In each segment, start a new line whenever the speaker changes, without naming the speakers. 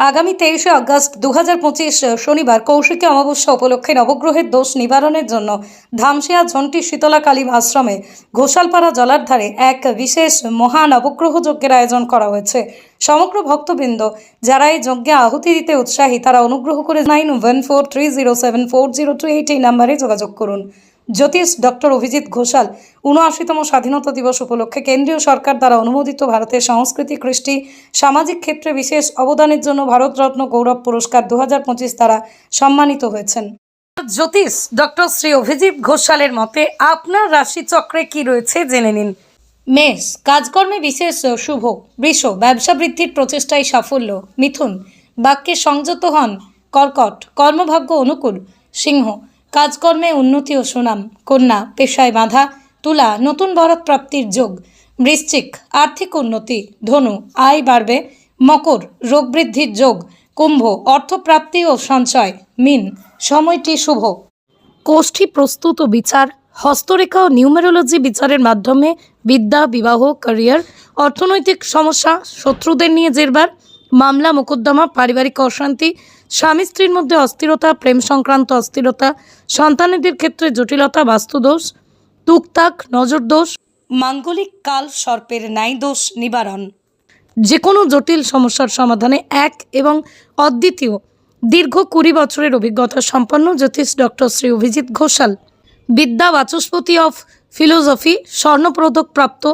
আগামী তেইশে আগস্ট দু হাজার পঁচিশ শনিবার কৌশিকী অমাবস্যা উপলক্ষে নবগ্রহের দোষ নিবারণের জন্য ধামসিয়া ঝন্টি শীতলা কালী আশ্রমে ঘোষালপাড়া জলার ধারে এক বিশেষ মহা নবগ্রহ যজ্ঞের আয়োজন করা হয়েছে। সমগ্র ভক্তবৃন্দ যারা এই যজ্ঞে আহুতি দিতে উৎসাহী তারা অনুগ্রহ করে nine one four three zero seven four zero two eight এই নাম্বারে যোগাযোগ করুন। জ্যোতিষ ডক্টর অভিজিৎ ঘোষাল উনআশিতম স্বাধীনতা দিবস উপলক্ষে কেন্দ্রীয় সরকার দ্বারা অনুমোদিত ভারতের সংস্কৃতি কৃষ্টি, সামাজিক ক্ষেত্রে বিশেষ অবদানের জন্য ভারতরত্ন গৌরব পুরস্কার দু হাজার পঁচিশ দ্বারা সম্মানিত হয়েছেন। জ্যোতিষ ডক্টর শ্রী অভিজিৎ ঘোষালের মতে, আপনার রাশিচক্রে কি রয়েছে জেনে নিন। মেষ, কাজকর্মে বিশেষ শুভ, বৃষ, ব্যবসা বৃদ্ধির প্রচেষ্টায় সাফল্য, মিথুন, বাক্যে সংযত হন, কর্কট, কর্মভাগ্য অনুকূল, সিংহ কাজকর্মে উন্নতি ও সুনাম, কন্যা, পেশায় বাঁধা, তুলা, নতুন বরত প্রাপ্তির যোগ, বৃশ্চিক, আর্থিক উন্নতি, ধনু, আয় বাড়বে, মকর, রোগ বৃদ্ধির যোগ, কুম্ভ, অর্থপ্রাপ্তি ও সঞ্চয়, মিন, সময়টি শুভ। কোষ্ঠী প্রস্তুত ও বিচার, হস্তরেখা ও নিউমেরোলজি বিচারের মাধ্যমে বিদ্যা, বিবাহ, ক্যারিয়ার, অর্থনৈতিক সমস্যা, শত্রুদের নিয়ে জেরবার মামলা, মোকদ্দমা, পারিবারিক অশান্তি, স্বামী স্ত্রীর মধ্যে অস্থিরতা, প্রেম সংক্রান্ত অস্থিরতা, সন্তানেদের ক্ষেত্রে জটিলতা, বাস্তুদোষ, তুকতাক, নজরদোষ, মাঙ্গলিক কাল, সর্পের ন্যায় দোষ নিবারণ। যে কোনো জটিল সমস্যার সমাধানে এক এবং অদ্বিতীয়, দীর্ঘ কুড়ি বছরের অভিজ্ঞতা সম্পন্ন জ্যোতিষ ডক্টর শ্রী অভিজিৎ ঘোষাল। বিদ্যা বাচস্পতি অফ ফিলোসফি, স্বর্ণপদক প্রাপ্ত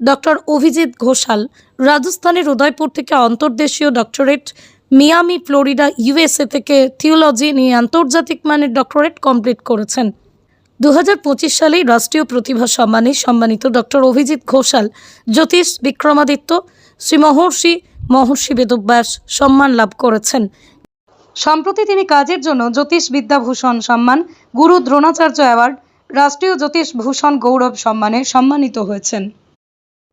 ডক্টর অভিজিৎ ঘোষাল রাজস্থানের উদয়পুর থেকে অন্তর্দেশীয় ডক্টরেট মিয়ামি, ফ্লোরিডা, ইউএসএ থেকে থিওলজি নিয়ে আন্তর্জাতিক মানের ডক্টরেট কমপ্লিট করেছেন। দু হাজার সালেই রাষ্ট্রীয় প্রতিভা সম্মানে সম্মানিত ডক্টর অভিজিৎ ঘোষাল, জ্যোতিষ বিক্রমাদিত্য শ্রী মহর্ষি মহর্ষি বেদব্যাস সম্মান লাভ করেছেন। সম্প্রতি তিনি কাজের জন্য জ্যোতিষ বিদ্যাভূষণ সম্মান, গুরু দ্রোণাচার্য অ্যাওয়ার্ড, রাষ্ট্রীয় জ্যোতিষ ভূষণ গৌরব সম্মানে সম্মানিত হয়েছেন।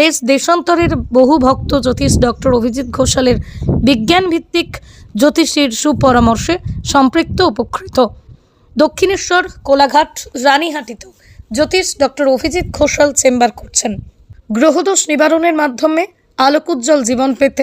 দেশ দেশান্তরের বহু ভক্ত জ্যোতিষ ডক্টর অভিজিৎ ঘোষালের বিজ্ঞান ভিত্তিক জ্যোতিষীর সুপরামর্শে সম্পৃক্ত উপকৃত। দক্ষিণেশ্বর, কোলাঘাট, রানীহাটিতেও জ্যোতিষ ডক্টর অভিজিৎ ঘোষাল চেম্বার করছেন। গ্রহদোষ নিবারণের মাধ্যমে আলোকোজ্জ্বল জীবন পেতে